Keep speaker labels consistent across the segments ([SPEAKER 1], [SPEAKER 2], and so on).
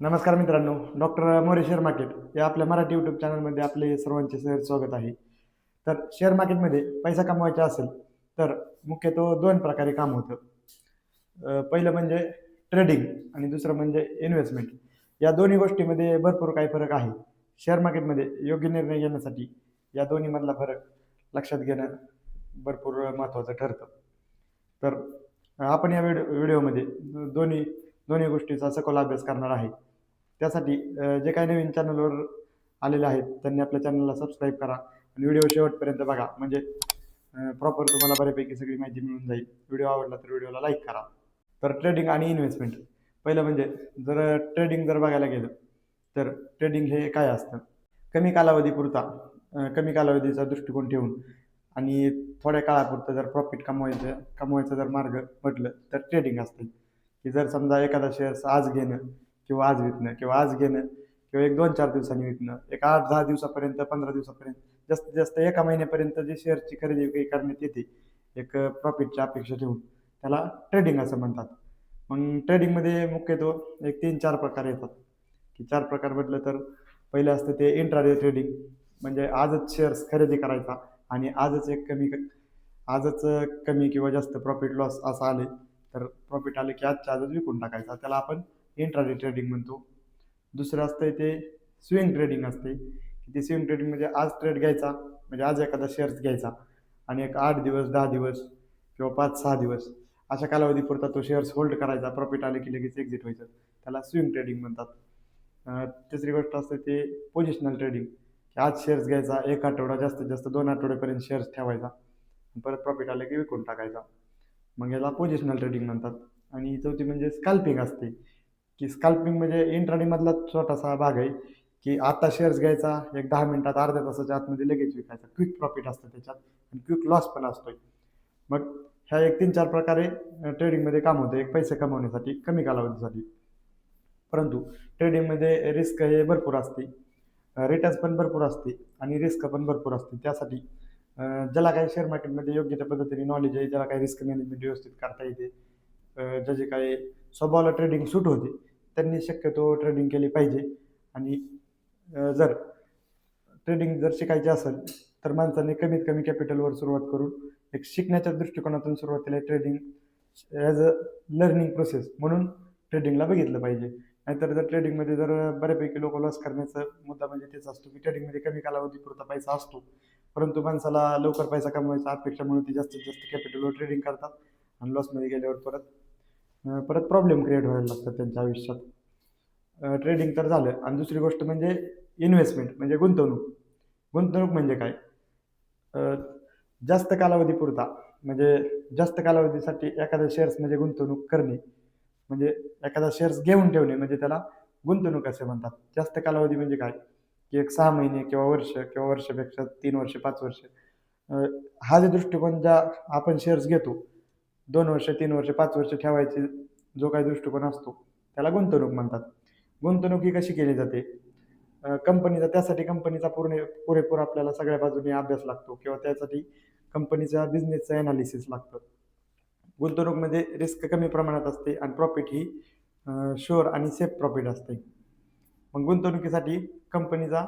[SPEAKER 1] नमस्कार मित्रांनो doctor More share market या आपल्या मराठी यूट्यूब चॅनलमध्ये आपले सर्वांचे सहज स्वागत आहे. तर शेअर मार्केटमध्ये पैसा कमवायचा असेल तर मुख्यतः दोन प्रकारे काम होतं. पहिलं म्हणजे ट्रेडिंग आणि दुसरं म्हणजे इन्व्हेस्टमेंट या दोन्ही गोष्टीमध्ये भरपूर काही फरक आहे. शेअर मार्केटमध्ये योग्य निर्णय घेण्यासाठी या दोन्हीमधला फरक लक्षात घेणं भरपूर महत्त्वाचं ठरतं. तर आपण या व्हिडिओ व्हिडिओमध्ये दोन्ही दोन्ही गोष्टीचा सखोल अभ्यास करणार आहे. त्यासाठी जे काही नवीन चॅनलवर आलेले आहेत त्यांनी आपल्या चॅनलला सबस्क्राईब करा. आणि व्हिडिओ शेवटपर्यंत बघा. म्हणजे प्रॉपर तुम्हाला बऱ्यापैकी सगळी माहिती मिळून जाईल. व्हिडिओ आवडला तर व्हिडिओला लाईक करा. तर ट्रेडिंग आणि इन्व्हेस्टमेंट पहिलं म्हणजे जर ट्रेडिंग जर बघायला गेलं तर ट्रेडिंग हे काय असतं? कमी कालावधीपुरता कमी कालावधीचा दृष्टिकोन ठेवून आणि थोड्या काळापुरतं जर प्रॉफिट कमवायचं कमवायचा जर मार्ग म्हटलं तर ट्रेडिंग असते. की जर समजा एखादा शेअर्स आज घेणं किंवा आज विकणं किंवा आज घेणं किंवा एक दोन चार दिवसांनी विकणं एक आठ दहा दिवसापर्यंत पंधरा दिवसापर्यंत जास्तीत जास्त एका महिन्यापर्यंत जे शेअरची खरेदी विक्री करण्यात येते एक प्रॉफिटची अपेक्षा ठेवून त्याला ट्रेडिंग असं म्हणतात. मग ट्रेडिंगमध्ये मुख्यत्वे एक तीन चार प्रकार येतात. की चार प्रकार म्हटलं तर पहिलं असतं ते इंट्राडे ट्रेडिंग म्हणजे आजच शेअर्स खरेदी करायचा आणि आजच एक कमी आजच कमी किंवा जास्त प्रॉफिट लॉस असं आले तर प्रॉफिट आले की आजच्या आजच विकून टाकायचा. त्याला आपण इंट्राडे ट्रेडिंग म्हणतो. दुसरं असतं ते स्विंग ट्रेडिंग असते की ते स्विंग ट्रेडिंग म्हणजे आज ट्रेड घ्यायचा म्हणजे आज एखादा शेअर्स घ्यायचा. आणि एक आठ दिवस दहा दिवस किंवा पाच सहा दिवस अशा कालावधीपुरता तो शेअर्स होल्ड करायचा. प्रॉफिट आले की लगेच एक्झिट व्हायचं. त्याला स्विंग ट्रेडिंग म्हणतात. तिसरी गोष्ट असते ते पोझिशनल ट्रेडिंग की आज शेअर्स घ्यायचा एक आठवडा जास्तीत जास्त दोन आठवड्यापर्यंत शेअर्स ठेवायचा. परत प्रॉफिट आलं की विकून टाकायचा. मग याला पोझिशनल ट्रेडिंग म्हणतात. आणि चौथी म्हणजे स्कॅल्पिंग असते. की स्कॅल्पिंग म्हणजे इंट्राडीमधला छोटासा भाग आहे की आता शेअर्स घ्यायचा एक दहा मिनिटात अर्ध्या तासाच्या आतमध्ये लगेच विकायचा. क्विक प्रॉफिट असतं त्याच्यात आणि क्विक लॉस पण असतोय. मग ह्या एक तीन चार प्रकारे ट्रेडिंगमध्ये काम होतं. एक पैसे कमवण्यासाठी कमी कालावधीसाठी. परंतु ट्रेडिंगमध्ये रिस्क हे भरपूर असते. रिटर्न्स पण भरपूर असते आणि रिस्क पण भरपूर असते. त्यासाठी ज्याला काही शेअर मार्केटमध्ये योग्य त्या पद्धतीने नॉलेज आहे ज्याला काही रिस्क मॅनेजमेंट व्यवस्थित करता येते ज्याचे काही स्वभावाला ट्रेडिंग सूट होते त्यांनी शक्यतो ट्रेडिंग केली पाहिजे. आणि जर ट्रेडिंग जर शिकायची असेल तर माणसाने कमीत कमी कॅपिटलवर सुरुवात करून एक शिकण्याच्या दृष्टिकोनातून सुरुवातीला trading as a learning process म्हणून ट्रेडिंगला बघितलं पाहिजे. नाहीतर जर ट्रेडिंगमध्ये जर बऱ्यापैकी लोक लॉस करण्याचा मुद्दा म्हणजे तेच असतो की ट्रेडिंगमध्ये कमी कालावधीपुरता पैसा असतो. परंतु माणसाला लवकर पैसा कमवायचा अपेक्षा म्हणून ते जास्तीत जास्त कॅपिटलवर ट्रेडिंग करतात आणि लॉसमध्ये गेल्यावर परत परत प्रॉब्लेम क्रिएट व्हायला लागतात त्यांच्या आयुष्यात. ट्रेडिंग तर झालं. आणि दुसरी गोष्ट म्हणजे इन्व्हेस्टमेंट म्हणजे गुंतवणूक. गुंतवणूक म्हणजे काय? जास्त जास्त कालावधीपुरता म्हणजे जास्त कालावधीसाठी एखाद्या शेअर्समध्ये म्हणजे गुंतवणूक करणे म्हणजे एखादा शेअर्स घेऊन ठेवणे म्हणजे त्याला गुंतवणूक असे म्हणतात. जास्त कालावधी म्हणजे काय? की एक सहा महिने किंवा वर्ष किंवा वर्षापेक्षा तीन वर्ष पाच वर्ष. हा जे दृष्टिकोन ज्या आपण शेअर्स घेतो दोन वर्ष तीन वर्ष पाच वर्ष ठेवायचे जो काही दृष्टिकोन असतो त्याला गुंतवणूक म्हणतात. गुंतवणूक ही कशी केली जाते? कंपनीचा त्यासाठी कंपनीचा पूर्ण पुरेपूर आपल्याला सगळ्या बाजूने अभ्यास लागतो किंवा त्यासाठी कंपनीचा बिझनेसचं ॲनालिसिस लागतं. गुंतवणूकमध्ये म्हणजे रिस्क कमी प्रमाणात असते आणि प्रॉफिट ही शुअर आणि सेफ प्रॉफिट असते. मग गुंतवणुकीसाठी कंपनीचा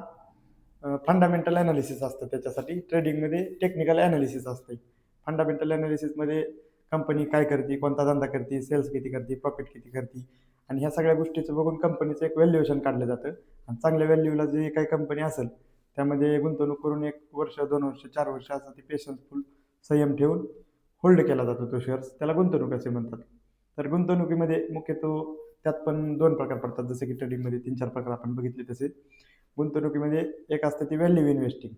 [SPEAKER 1] फंडामेंटल ॲनालिसिस असतं त्याच्यासाठी ट्रेडिंगमध्ये टेक्निकल ॲनालिसिस असते. फंडामेंटल ॲनालिसिसमध्ये कंपनी काय करते कोणता धंदा करते सेल्स किती करते प्रॉफिट किती करते? आणि ह्या सगळ्या गोष्टीचं बघून कंपनीचं एक व्हॅल्युएशन काढलं जातं. आणि चांगल्या व्हॅल्यूला जे काही कंपनी असेल त्यामध्ये गुंतवणूक करून एक वर्ष दोन वर्ष चार वर्ष असं ते पेशन्सफुल संयम ठेवून होल्ड केला जातो तो शेअर्स त्याला गुंतवणूक असे म्हणतात. तर गुंतवणुकीमध्ये मुख्यतः त्यात पण दोन प्रकार पडतात. जसे की ट्रेडिंगमध्ये तीन चार प्रकार आपण बघितले तसे. गुंतवणुकीमध्ये एक असते ती व्हॅल्यू इन्व्हेस्टिंग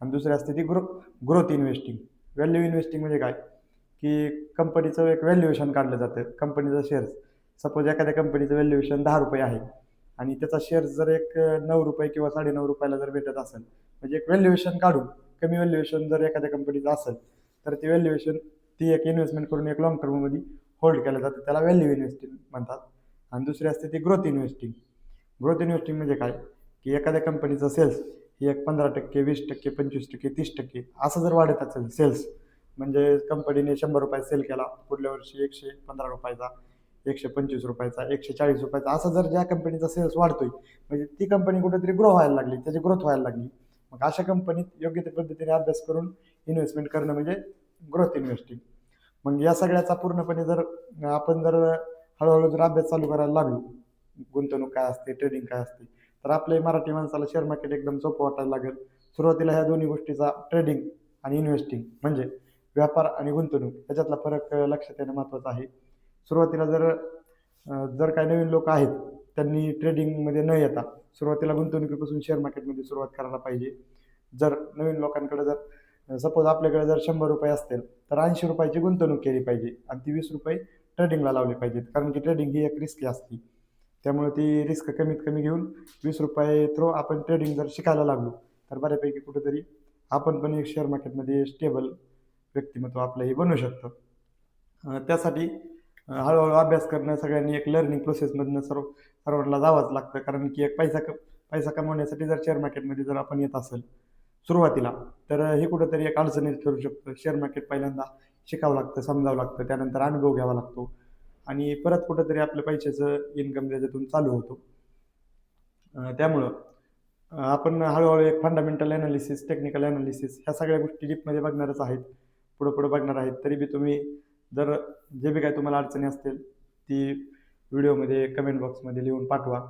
[SPEAKER 1] आणि दुसरी असते ती grow growth investing value investing म्हणजे काय? की कंपनीचं एक व्हॅल्युएशन काढलं जातं. कंपनीचं शेअर्स सपोज एखाद्या कंपनीचं व्हॅल्युएशन दहा रुपये आहे आणि त्याचा शेअर जर एक नऊ रुपये किंवा साडेनऊ रुपयाला जर भेटत असेल म्हणजे एक व्हॅल्युएशन काढून कमी व्हॅल्युएशन जर एखाद्या कंपनीचं असेल तर ती व्हॅल्युएशन ती एक इन्व्हेस्टमेंट करून एक लॉंग टर्ममध्ये होल्ड केलं जातं. त्याला व्हॅल्यू इन्व्हेस्टिंग म्हणतात. आणि दुसरी असते ती ग्रोथ इन्व्हेस्टिंग ग्रोथ इन्व्हेस्टिंग म्हणजे काय? की एखाद्या कंपनीचं सेल्स ही एक पंधरा टक्के वीस टक्के पंचवीस टक्के तीस टक्के असं जर वाढत असेल सेल्स म्हणजे कंपनीने शंभर रुपये सेल केला. पुढल्या वर्षी एकशे पंधरा रुपयाचा एकशे पंचवीस रुपयाचा एकशे चाळीस रुपयाचा. असं जर ज्या कंपनीचा सेल्स वाढतोय म्हणजे ती कंपनी कुठेतरी ग्रो व्हायला लागली त्याची ग्रोथ व्हायला लागली. मग अशा कंपनीत योग्य त्या पद्धतीने अभ्यास करून इन्व्हेस्टमेंट करणं म्हणजे ग्रोथ इन्व्हेस्टिंग मग या सगळ्याचा पूर्णपणे जर आपण जर हळूहळू जर अभ्यास चालू करायला लागलो गुंतवणूक काय असते ट्रेडिंग काय असते तर आपल्या मराठी माणसाला शेअर मार्केट एकदम सोपं वाटायला लागेल. सुरुवातीला ह्या दोन्ही गोष्टीचा ट्रेडिंग आणि इन्व्हेस्टिंग म्हणजे व्यापार आणि गुंतवणूक याच्यातला फरक लक्षात येणं महत्त्वाचं आहे. सुरुवातीला जर जर काही नवीन लोक आहेत त्यांनी ट्रेडिंगमध्ये न येता सुरुवातीला गुंतवणुकीपासून शेअर मार्केटमध्ये सुरुवात करायला पाहिजे. जर नवीन लोकांकडे जर सपोज आपल्याकडे जर शंभर रुपये असतील तर ऐंशी रुपयाची गुंतवणूक केली पाहिजे आणि ती वीस रुपये ट्रेडिंगला लावले पाहिजेत. कारण की ट्रेडिंग ही एक रिस्की असते. त्यामुळे ती रिस्क कमीत कमी घेऊन वीस रुपये थ्रू आपण ट्रेडिंग जर शिकायला लागलो तर बऱ्यापैकी कुठेतरी आपण पण एक शेअर मार्केटमध्ये स्टेबल व्यक्तिमत्व आपलंही बनू शकतं. त्यासाठी हळूहळू अभ्यास करणं सगळ्यांनी एक लर्निंग प्रोसेसमधनं सर्व सर्वांना जावंच लागतं. कारण की एक पैसा क पैसा कमवण्यासाठी जर शेअर मार्केटमध्ये जर आपण येत असेल सुरुवातीला तर हे कुठंतरी एक अडचणीत ठरू शकतं. शेअर मार्केट पहिल्यांदा शिकावं लागतं समजावं लागतं त्यानंतर अनुभव घ्यावा लागतो. आणि परत कुठंतरी आपल्या पैशाचं इन्कम त्याच्यातून चालू होतो. त्यामुळं आपण हळूहळू एक फंडामेंटल ॲनालिसिस टेक्निकल ॲनालिसिस ह्या सगळ्या गोष्टी डीपमध्ये बघणारच आहेत. पुढं पुढं बघणार आहेत. तरी बी तुम्ही जर जे बी काय तुम्हाला अडचणी असतील ती व्हिडिओमध्ये कमेंट बॉक्समध्ये लिहून पाठवा.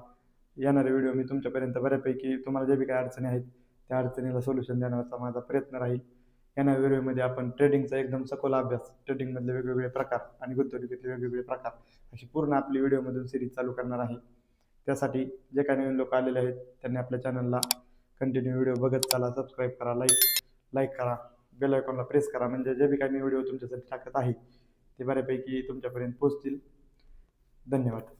[SPEAKER 1] येणारे व्हिडिओ मी तुमच्यापर्यंत बऱ्यापैकी तुम्हाला जे बी काय अडचणी आहेत त्या अडचणीला सोल्युशन देण्याचा माझा प्रयत्न राहील. येणाऱ्या व्हिडिओमध्ये आपण ट्रेडिंगचा एकदम सखोल अभ्यास ट्रेडिंगमधले वेगवेगळे प्रकार आणि गुंतवणुकीतले वेगवेगळे प्रकार अशी पूर्ण आपली व्हिडिओमधून सिरीज चालू करणार आहे. त्यासाठी जे काही नवीन लोक आलेले आहेत त्यांनी आपल्या चॅनलला कंटिन्यू व्हिडिओ बघत चला सबस्क्राईब करा लाईक लाईक करा. बेल आयकॉनला प्रेस करा. म्हणजे जे बी काही मी व्हिडिओ तुमच्यासाठी टाकत आहे ते बऱ्यापैकी तुमच्यापर्यंत पोहोचतील. धन्यवाद.